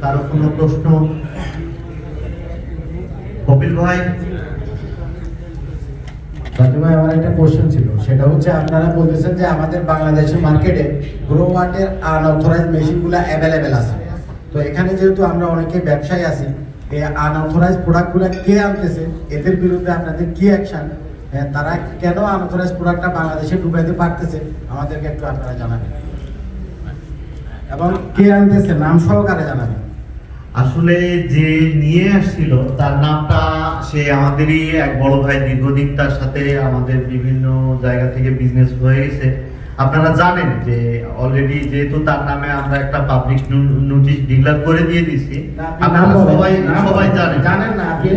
কারও কোনো প্রশ্ন। কপিল ভাই? ভাই, আমার একটা কোশ্চেন ছিল। সেটা হচ্ছে, আপনারা বলতেছেন যে আমাদের বাংলাদেশের মার্কেটে গ্রো ওয়াটের আনঅথরাইজ মেশিনগুলো অ্যাভেলেবেল আছে। তো এখানে যেহেতু আমরা অনেকে ব্যবসায়ী আছি এই আনঅথরাইজ প্রোডাক্টগুলো কে আনতেছে, এদের বিরুদ্ধে আপনাদের কি অ্যাকশন তারা কেন আনঅথরাইজ প্রোডাক্টটা বাংলাদেশে ঢুকাইতে পারতেছে, আমাদেরকে একটু আপনারা জানাবেন। এবং কে আনতেছে, নাম সহকারে জানাবেন। আসলে যে নিয়ে আসছিল তার নামটা সে আমাদেরই এক বড় ভাই দীর্ঘদিন তার সাথে আমাদের বিভিন্ন জায়গা থেকে বিজনেস হয়ে গেছে। আপনারা জানেন যে অলরেডি যেহেতু তার নামে আমরা একটা পাবলিক নোটিশ ডিক্লার করে দিয়ে দিছি আপনারা সবাই সবাই বলেন। জানেন। জানেন না আপনি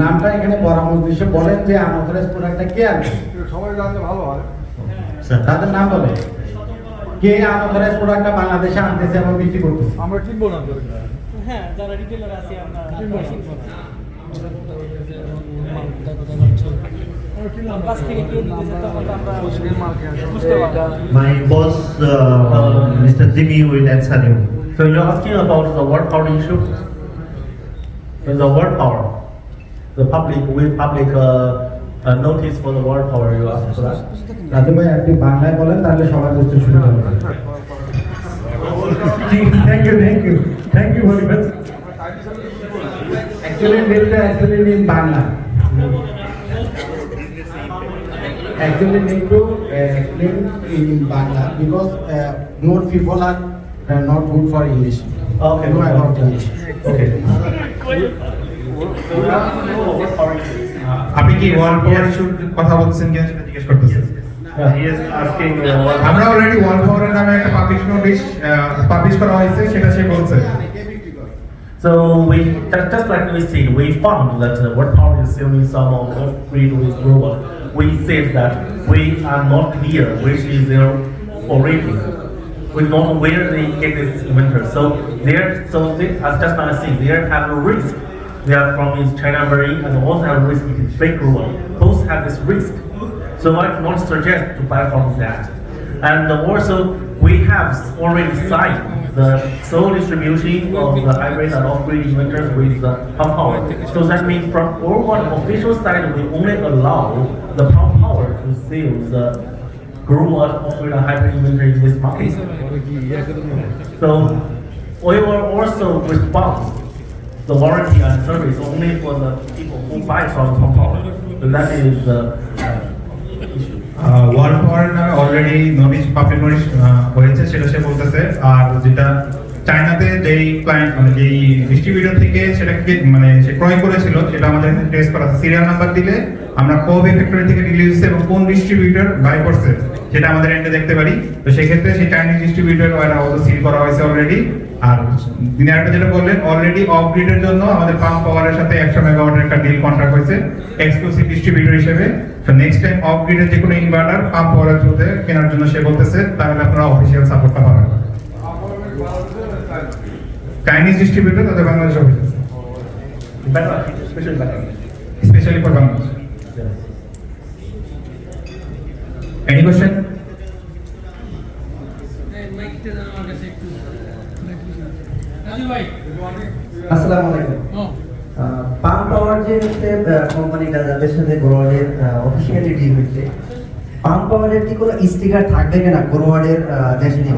নামটা এখানে পরামর্শ বলেন যে আনঅথরাইজ প্রোডাক্টটা কে আনছে সবাই জানলে ভালো হয়। স্যার, তাদের নাম বলে কে আনঅথরাইজ প্রোডাক্টটা বাংলাদেশে আনতেছে এবং বিক্রি করতেছে? আমরা না তোর হ্যাঁ যারা রিটেলার আছে আমরা কিনবো না। কিনবো না। আমরা কিনলাম কাছ থেকে কেউ নিতেছে তখন তো আমরা পশ্চিমের মাল কিনে বুঝতে পারবো My boss, uh, Mr. Jimmy will answer you. So you're asking about the word power issue? In the word power, the public, will public uh, uh, notice for the word power you ask for that? Raju ভাই আপনি বাংলায় বলেন তাহলে সবাই বুঝতে সুবিধা হবে Thank you, thank you, thank you very much. Actually, need to explain in Bangla. Actually, need to uh, explain in Bangla because uh, more people are uh, not good for English. Okay. About English. Okay. আপনি কি world পাওয়ার ইস্যুর কথা বলছেন কিনা সেটা জিজ্ঞেস করতেছেন Yeah, he is asking uh, what. আমরা অলরেডি ওয়ার্ল্ড পাওয়ারের নামে একটা পাবলিশ নোটিশ পাবলিশ করা হয়েছে সেটা সে বলছে So we, just, just like we said, we found that uh, what power is selling some of the breed with global. We said that we are not clear which is their origin. We don't know where they get this inventory. So there, so they, as just now I said, they have a risk. They are from China very and also have a risk in fake global. Both have this risk. So I cannot suggest to buy from that. And also, we have already signed the sole distribution of the hybrid and off-grid inverters with the pump power. So that means from one official side, we only allow the pump power to sell the grow and off-grid and hybrid inverter in this market. So we will also respond the warranty and service only for the people who buy from pump power. So that is the. World পাওয়ারের নামে already notice public notice হয়েছে, সেটা সে বলতেছে। আর যেটা চায়নাতে যেই client মানে যেই ডিস্ট্রিবিউটর থেকে সেটাকে মানে সে ক্রয় করেছিল, সেটা আমাদের এখানে ট্রেস করা সিরিয়াল নাম্বার দিলে আমরা কবে ফ্যাক্টরি থেকে রিলিজ হচ্ছে এবং কোন ডিস্ট্রিবিউটর বাই করছে, সেটা আমাদের এন্ডে দেখতে পারি। তো সেক্ষেত্রে সেই চাইনিজ ডিস্ট্রিবিউটর সিল করা হয়েছে অলরেডি আর দিনে একটা যেটা বললেন অলরেডি অফ গ্রিডের জন্য আমাদের পাম্প পাওয়ারের সাথে একশো মেগাওয়াটের একটা ডিল কন্ট্রাক্ট হয়েছে এক্সক্লুসিভ ডিস্ট্রিবিউটর হিসেবে। তো নেক্সট টাইম অফ গ্রিডের যে কোনো ইনভার্টার পাম্প পাওয়ারের থ্রুতে কেনার জন্য সে বলতেছে তাহলে আপনারা অফিসিয়াল সাপোর্টটা পাবেন। চাইনিজ ডিস্ট্রিবিউটর তাদের Bangladesh office. Specially for Bangladesh any question আসসালামু আলাইকুম। পাম পাওয়ার যে হচ্ছে কোম্পানিটা যাদের সাথে গ্রোয়ার্ডের অফিসিয়ালি ডিল হচ্ছে পাম পাওয়ারের কি কোনো স্টিকার থাকবে কিনা গ্রোয়ার্ডের দেশে নিয়ে?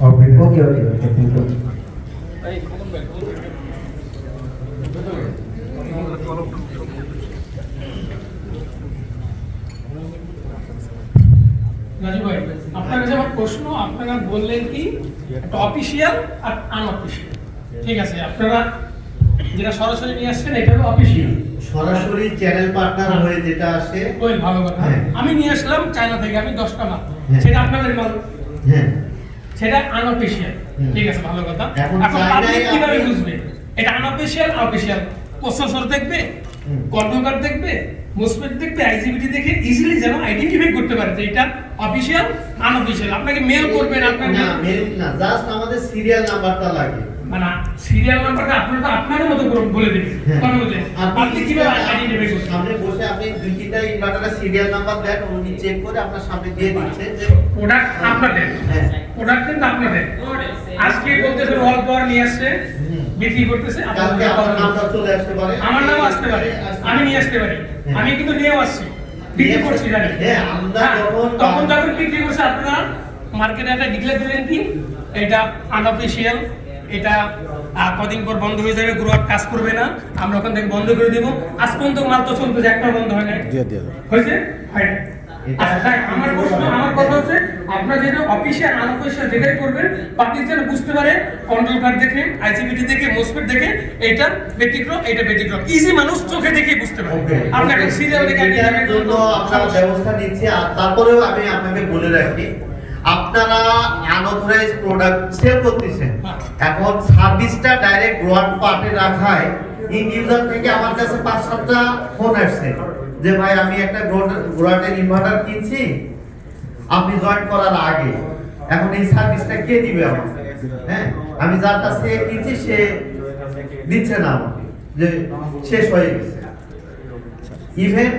Okay okay okay thank you Khokon ভাই রাজু ভাই আপনার কাছে আমার প্রশ্ন আপনারা বললেন কি একটা অফিসিয়াল আর আনঅফিসিয়াল ঠিক আছে আপনারা যেটা সরাসরি নিয়ে আসছেন এটা হলো অফিসিয়াল সরাসরি চ্যানেল পার্টনার হয়ে। যেটা আসে ওই ভালো কথা। হ্যাঁ। আমি নিয়ে আসলাম চায়না থেকে আমি দশটা মাল। হ্যাঁ। সেটা আপনাদের মাল। হ্যাঁ। সেটা আনঅফিসিয়াল ঠিক আছে ভালো কথা। এখন পাবলিক কীভাবে বুঝবে? এটা আনঅফিসিয়াল অফিসিয়াল প্রসেসর দেখবে। কন্ট্রোলার দেখবে? মোসফেট দেখবে আইজিবিটি দেখে ইজিলি যেন আইডেন্টিফাই করতে পারে যে এটা অফিসিয়াল আনঅফিসিয়াল আপনাকে মেল করবেন আপনার না মেল না জাস্ট আমাদের সিরিয়াল নাম্বারটা লাগে। মানে সিরিয়াল নাম্বারটা আপনারা তো আপনাদের মতো করে বলে দেবেন হ্যাঁ। কথা বুঝলেন আপনি কীভাবে আইডেন্টিফাই করছেন? সামনে বসে আপনি দুই তিনটা ইনভার্টারের সিরিয়াল নাম্বার দেন উনি চেক করে আপনার সামনে দিয়ে দিচ্ছে। যে প্রোডাক্ট আপনাদের। হ্যাঁ। প্রোডাক্ট কিন্তু আপনাদের। আজকে বলতেছে ওয়াল পাওয়ার নিয়ে আসছে। বিক্রি করতেছে আমার নাম আসতে পারে আমি নিয়ে আসতে পারি। হ্যাঁ। আমি কিন্তু নিয়েও আসছি। বিক্রি করছি জানি। হ্যাঁ, হ্যাঁ, তখন যখন বিক্রি করছে আপনারা মার্কেটে একটা ডিক্লেয়ার দিলেন কি? এটা আনঅফিসিয়াল এটা কদিন পর বন্ধ হয়ে যাবে গ্রোয়ার কাজ করবে না। আমরা ওখান থেকে বন্ধ করে দেবো। আজ পর্যন্ত মাল তো চলতেছে একটা বন্ধ হয় না হয়েছে? হয়। আচ্ছা, আমার প্রশ্ন আমার কথা হচ্ছে আপনারা যেটা অফিসিয়াল আনঅফিসিয়াল যেটাই করবেন পাবলিক যেন বুঝতে পারে কন্ট্রোল কার্ড দেখে আইসিবিটি দেখে মোসপেট দেখে এইটা ব্যতিক্রম এটা ব্যতিক্রম। ইজি মানুষ চোখে দেখেই বুঝতে পারে। ওকে আপনি একটা সিরিয়াল দেখে identify জন্য। আমরা ব্যবস্থা নিচ্ছি আর তারপরেও আমি আপনাকে বলে রাখি আপনারা আনঅথরাইজ প্রোডাক্ট সেল করতেছেন। হ্যাঁ। এখন সার্ভিসটা ডাইরেক্ট গ্রোয়ার পার্টে রাখায় ইন ইউজার থেকে আমার কাছে পাঁচ সাতটা ফোন আসছে। যে ভাই আমি একটা গ্রোয়ারের ইনভার্টার কিনছি আপনি জয়েন করার আগে এখন এই সার্ভিসটা কে দিবে আমাকে? হ্যাঁ? আমি যার কাছ কিনছি সে দিচ্ছে না আমাকে, যে শেষ হয়ে গেছে। ইভেন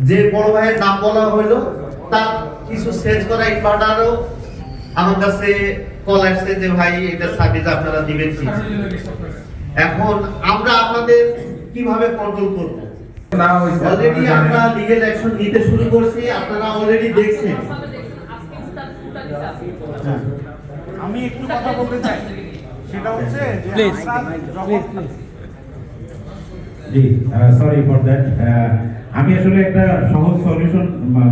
যে বড় ভাইয়ের নাম বলা হলো তার কিছু সেলস করা ইনভার্টারও আমার কাছে কল আসছে যে, ভাই, এটা সার্ভিস আপনারা দিবেন এখন আমরা আপনাদের কীভাবে কন্ট্রোল করব? অলরেডি আমরা লিগেল অ্যাকশন নিতে শুরু করছি আপনারা অলরেডি দেখছেন। আমি একটু কথা বলতে চাই। সেটা হচ্ছে যে আমরা জি সরি ফর দ্যাট আমি আসলে একটা সহজ সলিউশন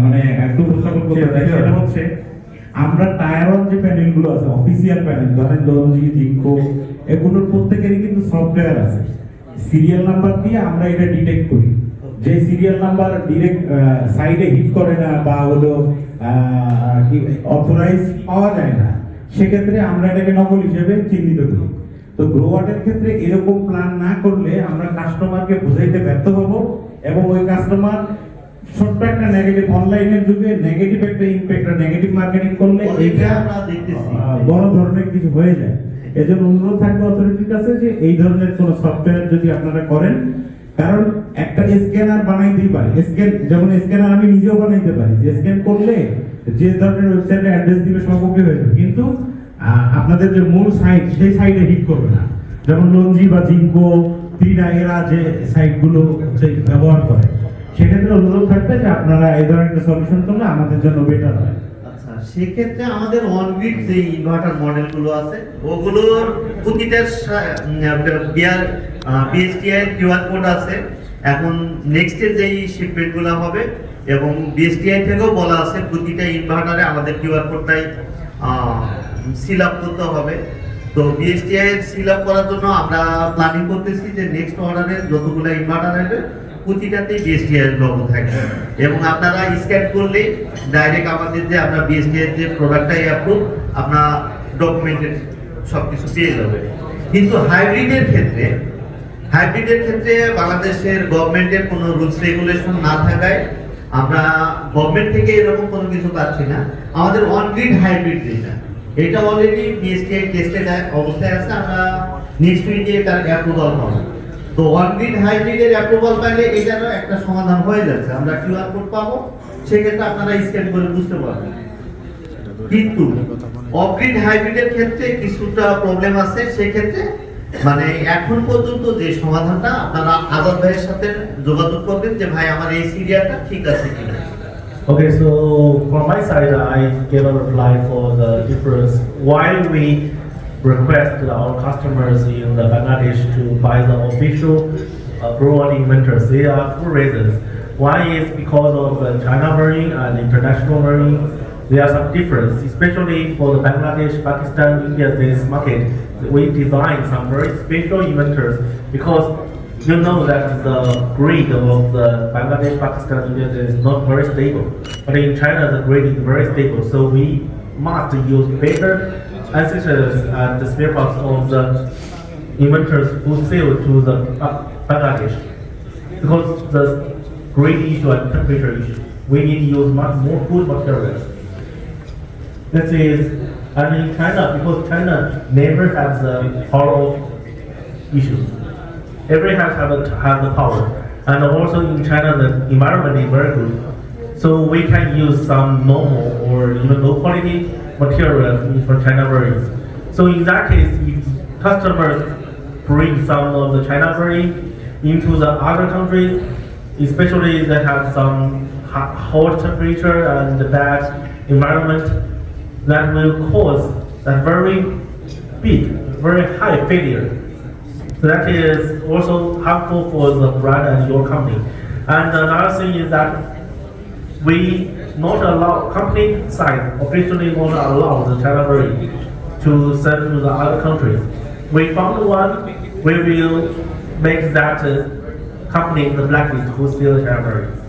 মানে একটু উপস্থাপন করতে চাই। সেটা হচ্ছে আমরা টায়ার ওয়ান যে প্যানেলগুলো আছে অফিসিয়াল প্যানেল ধরেন দলজি জিঙ্কো এগুলোর প্রত্যেকেরই কিন্তু সফটওয়্যার আছে। সিরিয়াল নাম্বার দিয়ে আমরা এটা ডিটেক্ট করি। যে সিরিয়াল নাম্বার ডিরেক্ট সাইডে হিট করে না বা হলো অথরাইজ পাওয়া যায় না সেক্ষেত্রে আমরা এটাকে নকল হিসেবে চিহ্নিত করি। তো গ্রোয়ার্ডের ক্ষেত্রে এরকম প্ল্যান না করলে আমরা কাস্টমারকে বুঝাইতে ব্যর্থ হব এবং ওই কাস্টমার ছোট্ট একটা নেগেটিভ অনলাইনের যুগে নেগেটিভ একটা ইম্প্যাক্ট নেগেটিভ মার্কেটিং করলে এটা বড় ধরনের কিছু হয়ে যায়। এজন্য অনুরোধ থাকবে অথরিটির কাছে যে এই ধরনের কোন সফটওয়্যার যদি আপনারা করেন কারণ একটা স্ক্যানার বানাইতেই পারে। স্ক্যান যেমন স্ক্যানার আমি নিজেও বানাইতে পারি, যে স্ক্যান করলে যে ধরনের ওয়েবসাইটে অ্যাড্রেস দিবে সবকে হয়ে যাবে। কিন্তু আপনাদের যে মূল সাইট সেই সাইটে হিট করবে না। যেমন লঞ্জি বা জিঙ্কো টিনা এরা যে সাইটগুলো ব্যবহার করে। সেক্ষেত্রে অনুরোধ থাকবে যে আপনারা এই ধরনের সলিউশন করলে আমাদের জন্য বেটার হয়। সেক্ষেত্রে আমাদের অনগ্রিড যে ইনভার্টার মডেলগুলো আছে, ওগুলোর প্রতিটার বিআর বিএসটিআই কিউআর কোড আছে। এখন নেক্সটের যেই শিপমেন্টগুলো হবে এবং বিএসটিআই থেকেও বলা আছে, প্রতিটা ইনভার্টারে আমাদের কিউআর কোডটাই সিল আপ করতে হবে। তো বিএসটিআই সিল আপ করার জন্য আমরা প্ল্যানিং করতেছি যে নেক্সট অর্ডারের যতগুলো ইনভার্টার আসবে প্রতিটাতেই বিএসটিআই লোগো থাকবে এবং আপনারা স্ক্যান করলে ডাইরেক্ট আমাদের যে আমরা বিএসটিআই যে প্রোডাক্টটাই অ্যাপ্রুভ আপনার ডকুমেন্টেড সব কিছু পেয়ে যাবে কিন্তু হাইব্রিডের ক্ষেত্রে হাইব্রিডের ক্ষেত্রে বাংলাদেশের গভর্নমেন্টের কোনো রুলস রেগুলেশন না থাকায় আমরা গভর্নমেন্ট থেকে এরকম কোনো কিছু পাচ্ছি না। আমাদের অন গ্রিড হাইব্রিড যেটা, এটা অলরেডি বিএসটিআই টেস্টেড অবস্থায় আছে। আমরা নেক্সট উইকে তার অ্যাপ্রুভাল পাবো তো গ্রিড হাইব্রিডের অ্যাপ্রুভাল পাইলে এটারও একটা সমাধান হয়ে যাচ্ছে। আমরা কিউআর কোড পাবো সেক্ষেত্রে আপনারা স্ক্যান করে বুঝতে পারবেন। কিন্তু অফগ্রিড হাইব্রিডের ক্ষেত্রে কিছুটা প্রবলেম আছে সেক্ষেত্রে মানে এখন পর্যন্ত যে সমাধানটা আপনারা আজাদ ভাইয়ের সাথে যোগাযোগ করবেন যে ভাই আমার এই সিরিয়ালটা ঠিক আছে কিনা? Okay, so from my side, I gave a reply for the difference. Why we request our customers in the Bangladesh to buy the official uh, inventors. There are two reasons. One is because of the China marine and international marine. There are some difference, especially for the Bangladesh, Pakistan, India, this market. We design some very special inventors because you know that the grid of the Bangladesh, Pakistan, India is not very stable. But in China, the grid is very stable. So we must use better ancestors and the spare parts of the inventors who sell to the Bangladesh. Because the grid issue and temperature issue, we need to use much more good materials. This is And in China, because China never has the power issues. Every house have have the power. And also in China, the environment is very good. So we can use some normal or even low quality materials for China varieties. So in that case, if customers bring some of the China variety into the other countries, especially that have some hot temperature and bad environment, that will cause a very big, very high failure. So that is also harmful for the brand and your company. And another thing is that we not allow, company side officially not allow the China variety to send to the other countries. We found one, we will make that uh, company the blacklist who steal China variety.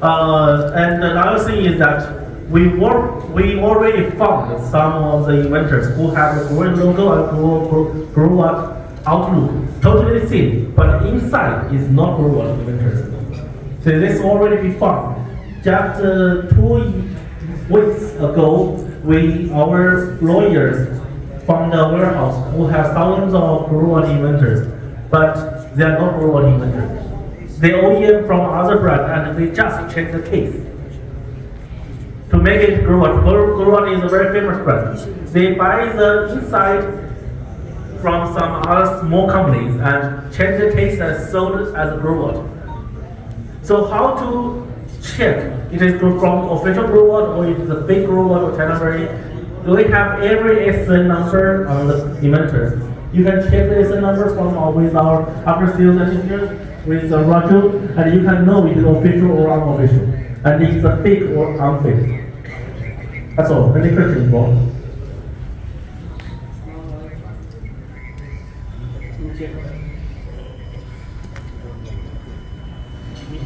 Uh, and another thing is that we work, we already found some of the inventors who have a logo and grow up outlook, totally same, but inside is not up inventors. So this already be found. Just two weeks ago, we, our lawyers found a warehouse who have thousands of up inventors, but they are not up inventors. They OEM from other brands and they just check the case to make it grow up. Grow Grow is a very famous brand. They buy the inside from some other small companies and change the taste and sold as a Grow Up. So how to check it is from official robot or it is a fake robot or China Do they have every SN number on the inventor? You can check the SN number from uh, with our after sales engineers with uh, Raju, and you can know it is official or unofficial, and it is a fake or unfake. That's all. Any questions, Bob?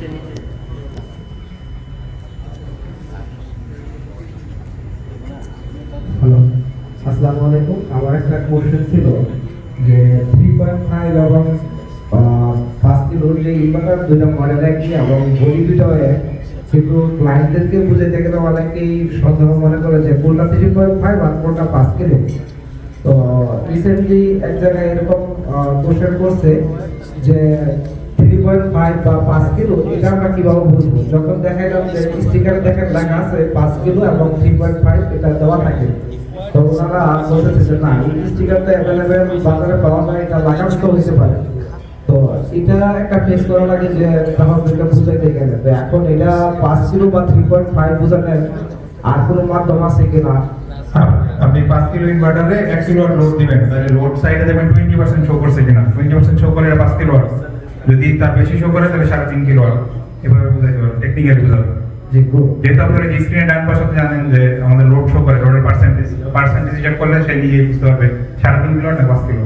Thank you. আসসালামু আলাইকুম। আমার একটা question ছিল যে three point five এবং পাঁচ কিলোর যে ইনভার্টার দুইটা মডেল একই এবং বডি দুইটাও এক কিন্তু ক্লায়েন্টদেরকে বুঝাইতে গেলে অনেকেই সন্দেহ মনে করে যে কোনটা থ্রি পয়েন্ট ফাইভ আর কোনটা পাঁচ কিলো। তো রিসেন্টলি এক জায়গায় এরকম কোশ্চেন করছে যে থ্রি পয়েন্ট ফাইভ বা পাঁচ কিলো, এটা আমরা কীভাবে বুঝব? যখন দেখাইলাম যে স্টিকারে দেখেন লেখা আছে পাঁচ কিলো এবং থ্রি পয়েন্ট ফাইভ এটা দেওয়া থাকে। তো ওনারা বলতেছে না, এই স্টিকারটা অ্যাভেলেবেল বাজারে পাওয়া যায়, এটা লাগানো হইতে পারে। তো এটা একটা ফেস করা লাগে যে গ্রাহকদেরকে বুঝাইতে গেলে। তো এখন এটা পাঁচ কিলো বা থ্রি পয়েন্ট ফাইভ বোঝানোর আর কোনো মাধ্যম আছে কিনা আপনি পাঁচ কিলো ইনভার্টারে এক কিলো লোড দিবেন। তাহলে লোড সাইডে দেবেন টোয়েন্টি পার্সেন্ট শো করছে কিনা। টোয়েন্টি পার্সেন্ট শো করে পাঁচ কিলো যদি তার বেশি শো করে, তাহলে সাড়ে তিন কিলো এভাবে বুঝাইতে পারবেন টেকনিক্যালি বুঝাবেন। যেহেতু আপনারা স্ক্রিনে ডান পাশে জানেন যে আমাদের লোড শো করে লোডের পার্সেন্টেজ পার্সেন্টেজ হিসাব করলে সে নিজেই বুঝতে পারবে সাড়ে কিলো না পাঁচ কিলো